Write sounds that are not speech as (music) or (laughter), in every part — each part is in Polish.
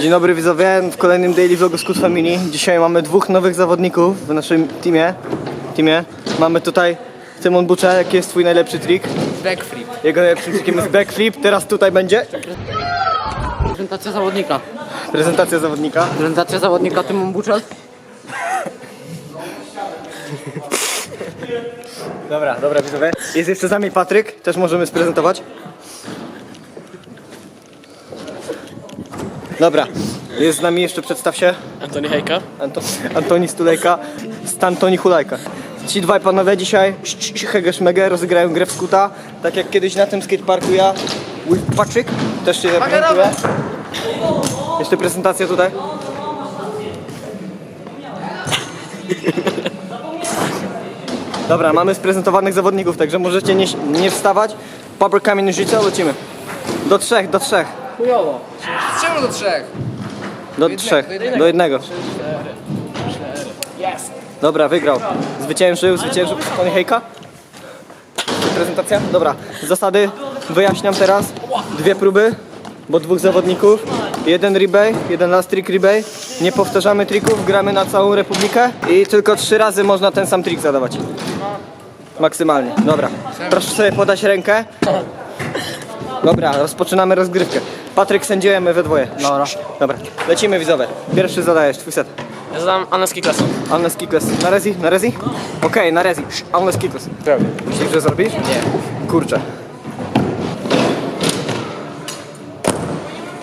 Dzień dobry widzowie, w kolejnym Daily Vlogu Scoot Family. Dzisiaj mamy dwóch nowych zawodników w naszym teamie. teamie. Mamy tutaj Tymon Bucza, jaki jest twój najlepszy trik? Backflip. Jego najlepszym trikiem jest backflip, teraz tutaj będzie Prezentacja zawodnika. prezentacja zawodnika. Prezentacja zawodnika Tymon Buczel. Dobra, dobra widzowie. Jest jeszcze z nami Patryk, też możemy sprezentować. Dobra, jest z nami jeszcze, przedstaw się. Antoni Hejka. Anto Antoni Stulejka, Stantoni Hulajka. Ci dwaj panowie dzisiaj, Hegesz Mege, rozegrają grę w skuta, tak jak kiedyś na tym skateparku ja, with Patryk, też się reprezentuję. Jeszcze prezentacja tutaj. (laughs) Dobra, mamy sprezentowanych zawodników, także możecie nie, nie wstawać. Papier, kamień, nożyce, lecimy. Do trzech, do trzech. Chujowo. Z czemu do trzech? Do jednego, trzech, do jednego. do jednego. Dobra, wygrał. Zwyciężył, zwyciężył Tony Hejka. Prezentacja? Dobra. Zasady wyjaśniam teraz. Dwie próby, bo dwóch zawodników. Jeden rebay, jeden last trick rebay. Nie powtarzamy trików, gramy na całą republikę i tylko trzy razy można ten sam trik zadawać. Maksymalnie. Dobra. Proszę sobie podać rękę. Dobra, rozpoczynamy rozgrywkę. Patryk sędziujemy we dwoje. Dobra. Dobra, lecimy widzowie. Pierwszy zadajesz, twój set. Ja zadam Aneski klasą. Unless kickless. Na rezi? Na rezi? Okej, na rezi. Unless kickless. Zrobię. Myślisz, że zrobisz? Nie. Kurczę.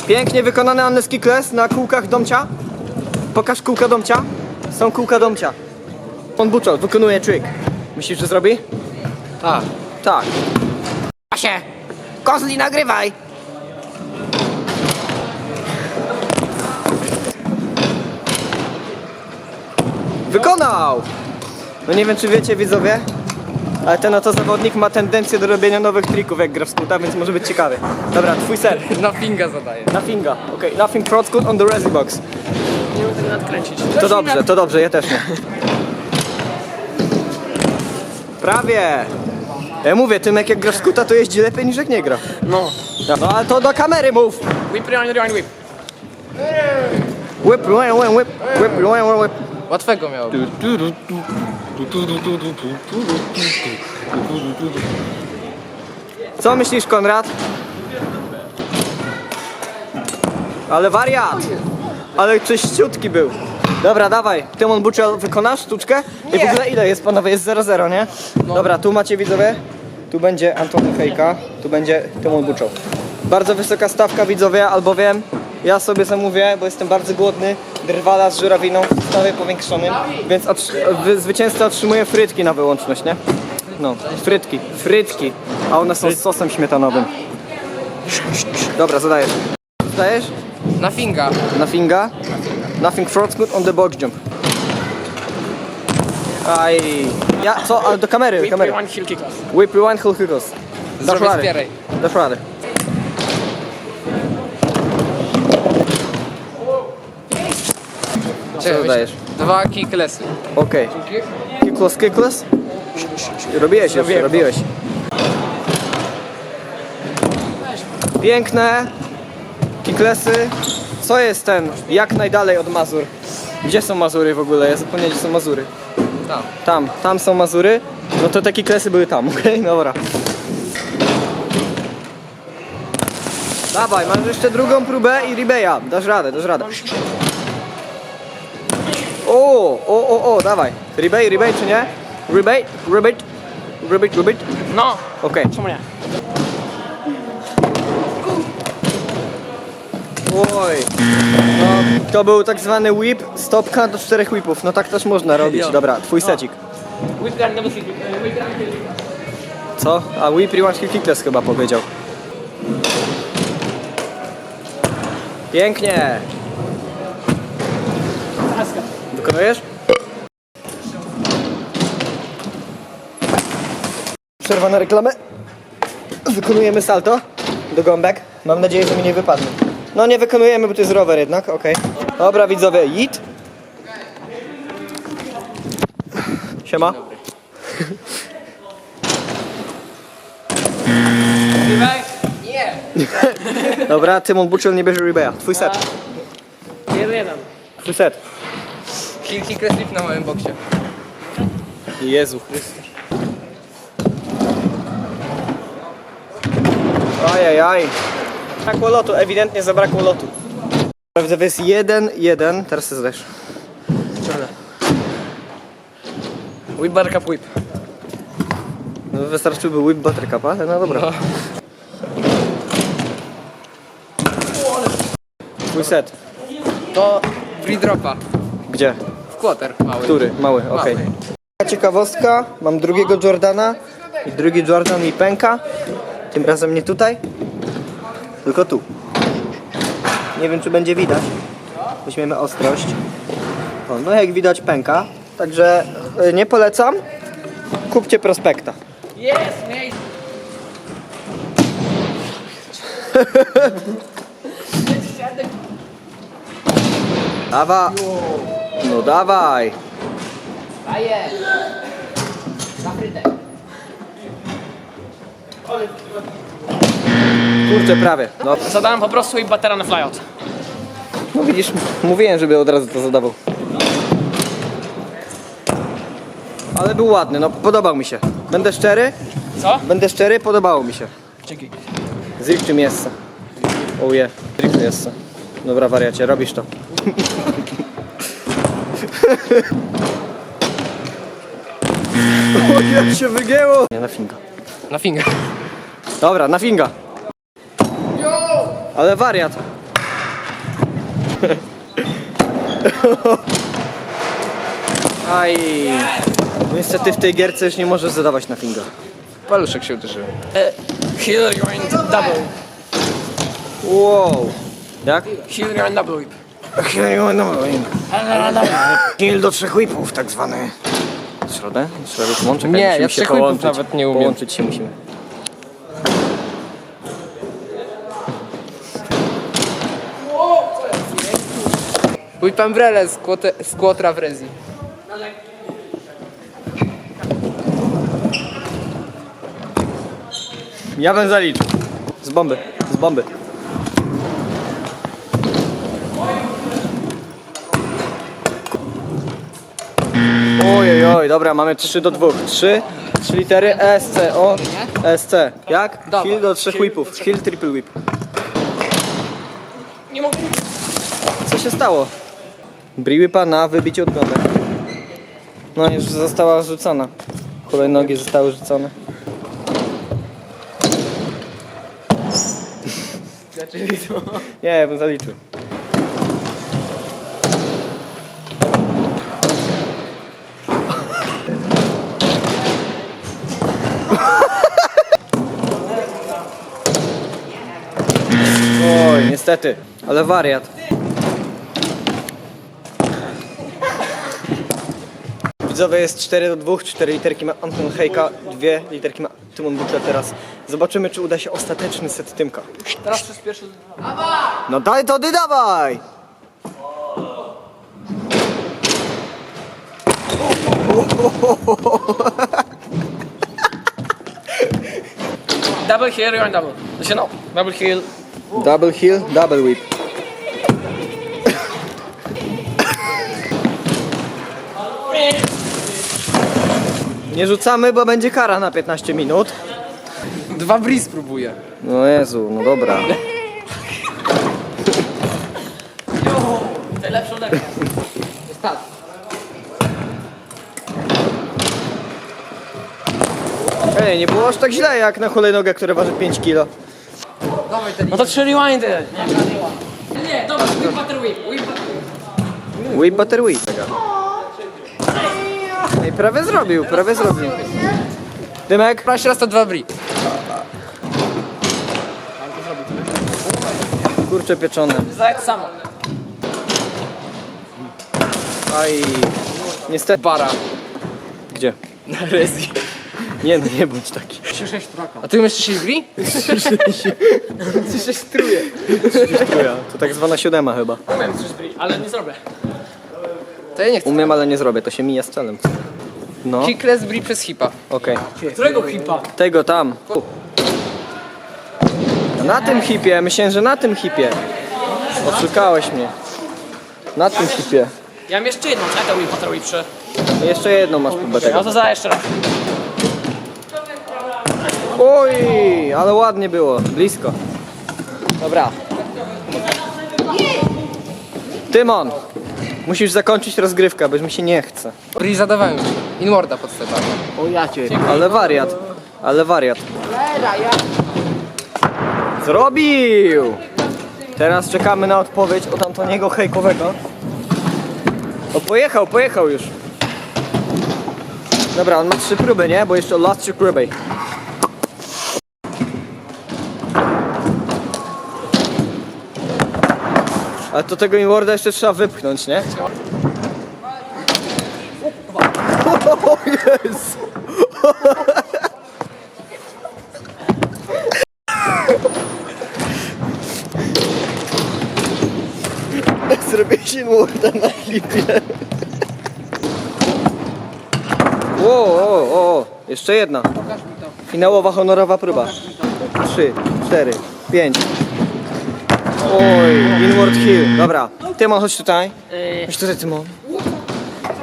Pięknie wykonany unless kickless na kółkach domcia. Pokaż kółka domcia. Są kółka domcia. On Buczol wykonuje trick. Myślisz, że zrobi? Tak. Tak. Asie! Kozli, nagrywaj! Wykonał! No nie wiem, czy wiecie, widzowie, ale ten oto zawodnik ma tendencję do robienia nowych trików, jak gra w skuta, więc może być ciekawy. Dobra, twój ser. Na finga zadaję. Nothinga. Okej, nothing front scoot on the resi box. Nie tego nadkręcić. To dobrze, to dobrze, ja też nie. Prawie! Ja mówię, Tymek jak gra w skuta, to jeździ lepiej niż jak nie gra. No. No ale to do kamery mów! Whip, rewind, rewind, whip. Whip, whip, whip, whip, whip, whip, whip. Łatwego miało być. Co myślisz, Konrad? Ale wariat! Ale czyściutki był. Dobra, dawaj. Tymon Buczel, wykonasz sztuczkę? I w ogóle ile jest, panowie? Jest 0-0, nie? Dobra, tu macie widzowie. Tu będzie Antony Hejka, tu będzie Tymon Buczel. Bardzo wysoka stawka, widzowie, albowiem ja sobie zamówię, bo jestem bardzo głodny, drwala z żurawiną w stawie powiększonym, więc otrzy- wy- zwycięzca otrzymuje frytki na wyłączność, nie? No, frytki, frytki, a one są z sosem śmietanowym. Dobra, zadajesz. Zadajesz? Na finga. Na finga. Nothing front scoot on the box jump. Aj. Ja, co? Ale do kamery, Whip, kamery. rewind, heel kick class. Whip, rewind, hill kicks. Dasz Zrobię radę. zbieraj. Dasz radę. Co dodajesz? Dwa kicklessy. Okej. Kickless, kickless? Robiłeś już, Robiłem to. robiłeś. Piękne. Kicklessy. Co jest ten? Jak najdalej od Mazur? Gdzie są Mazury w ogóle? Ja zapomniałem, gdzie są Mazury. Tam. Tam, tam są Mazury. No to te kicklessy były tam, (laughs) okej? Dobra. Dawaj, masz jeszcze drugą próbę i rebeja. Dasz radę, dasz radę. O, o, o, o, dawaj. Rebate, rebate czy nie? Rebate, rebate, rebate, rebate. No. Okej. Czemu nie? Oj. No, to był tak zwany whip, stopka do czterech whipów. No tak też można robić. Dobra, twój secik. Whip, double kick. e, Whip, kick. Co? A whip rewind kick kickless chyba powiedział. Pięknie. Wykonujesz? Przerwa na reklamę. Wykonujemy salto do gąbek. Mam nadzieję, że mi nie wypadnie. No nie wykonujemy, bo to jest rower jednak, okej. Dobra widzowie, jit. Siema. Nie! (laughs) Dobra, Tymon Butchel nie bierze Ribeya. Twój set. Jeden, jeden. Twój set. Heel kick slip na małym boksie. Jezu Chryste. Ajajaj. Zabrakło lotu, ewidentnie zabrakło lotu. Prawda, to jest 1-1. Teraz ty zdajesz. Whip buttercup whip. No, wystarczyłby whip buttercup, ale no dobra. Twój set. To free dropa. Gdzie? W quarter mały. Który? Mały, okej. Ciekawostka, mam drugiego Jordana i drugi Jordan mi pęka. Tym razem nie tutaj, tylko tu. Nie wiem czy będzie widać. Weźmiemy ostrość. O, no jak widać pęka, także y, nie polecam. Kupcie prospekta. Yes, mate. Dawa. No dawaj. Kurczę, prawie. No, Zadałem po prostu whip buttera na flyout. no widzisz, mówiłem, żeby od razu to zadawał. Ale był ładny, no podobał mi się. Będę szczery, Co? będę szczery, podobało mi się. Dzięki. Zrób miejsce. Oje, zrób miejsce. Dobra wariacie, robisz to. (laughs) o, jak się wygięło! Nie, na finga. Na finger. Dobra, na finga. Ale wariat. Aj. Niestety w tej gierce już nie możesz zadawać na finga. Paluszek się uderzył. Heel grind double. Wow. Jak? Heel grind double whip. Kill do trzech whipów tak zwany. Środę? Środę łączek? Nie, ja się trzech whipów połączyć. nawet nie umiem. Połączyć się musimy. Whip umbrella z, quotra w rezi. Ja bym zaliczył. Z bomby, z bomby. Oj, oj, dobra, mamy 3 do 2. 3, 3 litery SC, o, SC. Jak? Dawaj. Hill do 3 whipów, hill triple whip. Nie mogę. Co się stało? Briłypa na wybicie odgłębek. No już została rzucona. Hulajnogi zostały rzucone. Nie, ja bym zaliczył. (laughs) Oj, niestety, ale wariat. Widzowie jest 4 do 2, 4 literki ma Anton Hejka, 2 literki ma Tymon Butler teraz. Zobaczymy czy uda się ostateczny set Tymka. Teraz przez pierwszy... No daj to ty dawaj! Double heel grind double. Znaczy no. Double heel. Double heel, double whip. Nie rzucamy, bo będzie kara na 15 minut. Dwa bris próbuję. No Jezu, no dobra. Najlepszy ode mnie. Tak. Ej, nie było aż tak źle jak na hulajnogę, które waży 5 kg. No to trzy rewindy. Nie, nie, dobra, whip butter whip. Whip butter whip. Whip butter whip. Ej, prawie zrobił, prawie zrobił. Dymek? Prawie raz to dwa bri. Kurcze pieczone. Tak samo. Aj. Niestety. Bara. Gdzie? Na rezi. Nie no, nie bądź taki. A ty umiesz sześć bri? Ty się struje. Trójka. To tak zwana siódema chyba. Umiem coś zbryć, ale nie zrobię. To ja nie chcę. Umiem, ale nie zrobię, to się mija z celem. No. Kickless bri przez hipa. Okej. Którego hipa? Tego tam. Na tym hipie, myślałem, że na tym hipie. Oszukałeś mnie. Na tym hipie. Ja mam jeszcze jedną, czekaj, pattern whip przy. No Jeszcze jedną masz próbę No tego. to za jeszcze raz. Oj, ale ładnie było. Blisko. Dobra. Tymon. Musisz zakończyć rozgrywkę, bo już mi się nie chce. Bri zadawałem. Inwarda pod stepami. O ja cię. Ale wariat. Ale wariat. Zrobił! Teraz czekamy na odpowiedź od Antoniego Hejkowego. O, pojechał, pojechał już. Dobra, on ma trzy próby, nie? Bo jeszcze last trzy próby. Ale to tego inwarda jeszcze trzeba wypchnąć, nie? Jezu! Zrobiłeś inwarda na flipie. O, o, o, jeszcze jedna. Finałowa honorowa próba. Trzy, cztery, pięć. Oj, inward hill. Dobra, Tymon, chodź tutaj. Chodź tutaj, Tymon.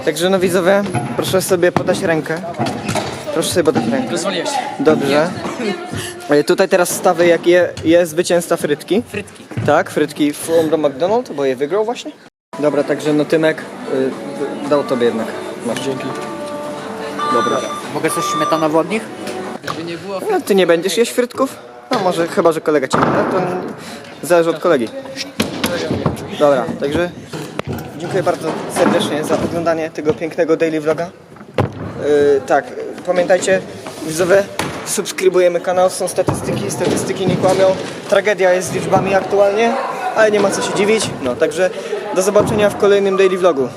Także no widzowie, proszę sobie podać rękę. Proszę sobie podać rękę. Rozwaliłeś się. Dobrze. E, Tutaj teraz stawy, jak je, jest zwycięzca frytki. Frytki. Tak, frytki from the McDonald's, bo je wygrał właśnie. Dobra, także no Tymek y, dał tobie jednak. Masz. Dzięki. Dobra. Mogę coś nich? Gdyby nie było No, ty nie będziesz jeść frytków? No może, chyba, że kolega cię nie da, to n- zależy od kolegi. Dobra, także dziękuję bardzo serdecznie za oglądanie tego pięknego daily vloga. Yy, tak, pamiętajcie, widzowie, subskrybujemy kanał, są statystyki, statystyki nie kłamią. Tragedia jest z liczbami aktualnie, ale nie ma co się dziwić. No, także do zobaczenia w kolejnym daily vlogu.